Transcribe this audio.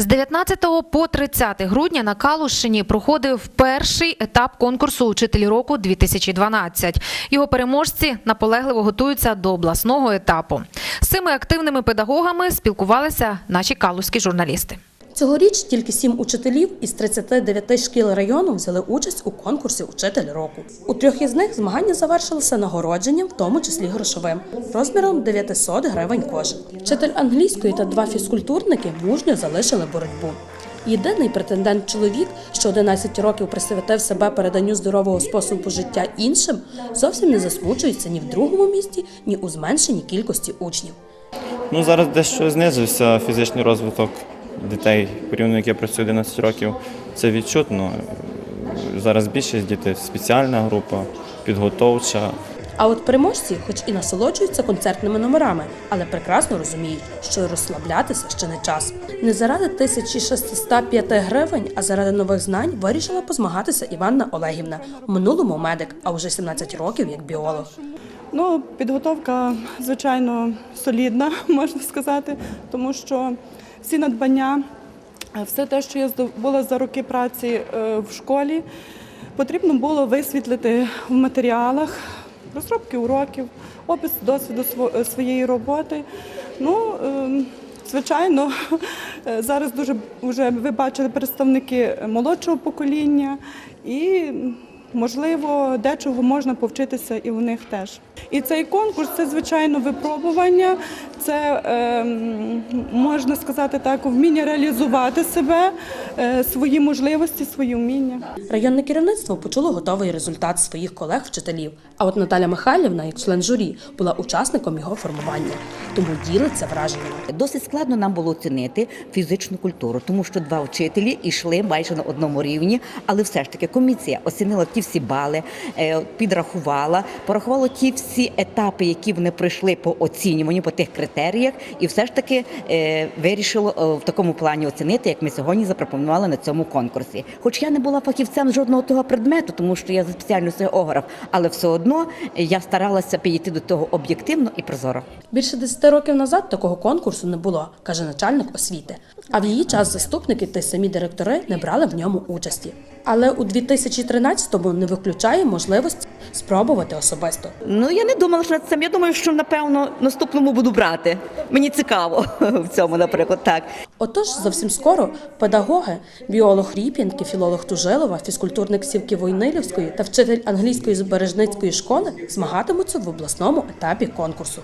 З 19 по 30 грудня на Калушині проходив перший етап конкурсу «Учитель року 2012». Його переможці наполегливо готуються до обласного етапу. З цими активними педагогами спілкувалися наші калузькі журналісти. Цьогоріч тільки сім учителів із 39 шкіл району взяли участь у конкурсі Учитель року. У трьох із них змагання завершилися нагородженням, в тому числі грошовим, розміром 900 гривень кожен. Вчитель англійської та два фізкультурники мужньо залишили боротьбу. Єдиний претендент чоловік, що 11 років присвятив себе переданню здорового способу життя іншим, зовсім не засмучується ні в другому місці, ні у зменшенні кількості учнів. Ну, зараз дещо знизився фізичний розвиток дітей, порівняно як я працюю 11 років. Це відчутно. Зараз більшість дітей спеціальна група, підготовча. А от переможці, хоч і насолоджуються концертними номерами, але прекрасно розуміють, що розслаблятися ще не час. Не заради 1605 гривень, а заради нових знань вирішила позмагатися Іванна Олегівна. В минулому медик, а вже 17 років як біолог. Ну, підготовка, звичайно, солідна, можна сказати, тому що всі надбання, е, все те, що я здобула за роки праці е, в школі, потрібно було висвітлити в матеріалах, розробки уроків, опис досвіду е, своєї роботи. Ну, ем, Звичайно, зараз дуже вже ви бачили представники молодшого покоління і можливо дечого можна повчитися і у них теж. І цей конкурс це звичайно випробування, це ем, можна сказати так, вміння реалізувати себе, е, свої можливості, свої вміння. Районне керівництво почуло готовий результат своїх колег-вчителів. А от Наталя Михайлівна, як член журі, була учасником його формування, тому ділиться враженнями. Досить складно нам було оцінити фізичну культуру, тому що два вчителі йшли майже на одному рівні, але все ж таки комісія оцінила ті всі бали, е, підрахувала, порахувала ті всі етапи, які вони пройшли по оцінюванню, по тих критеріях, і все ж таки е, вирішило е, в такому плані оцінити, як ми сьогодні запропонували на цьому конкурсі. Хоч я не була фахівцем жодного того предмету, тому що я за спеціальністю географ, але все одно я старалася підійти до того об'єктивно і прозоро. Більше 10 років назад такого конкурсу не було, каже начальник освіти. А в її час заступники та самі директори не брали в ньому участі. Але у 2013-му не виключає можливості спробувати особисто. Ну я не думала, що над цим. Я думаю, що напевно наступному буду брати. Мені цікаво в цьому, наприклад, так. Отож, зовсім скоро педагоги, біолог Ріп'янки, філолог Тужилова, фізкультурник Сівки Войнилівської та вчитель англійської збережницької школи змагатимуться в обласному етапі конкурсу.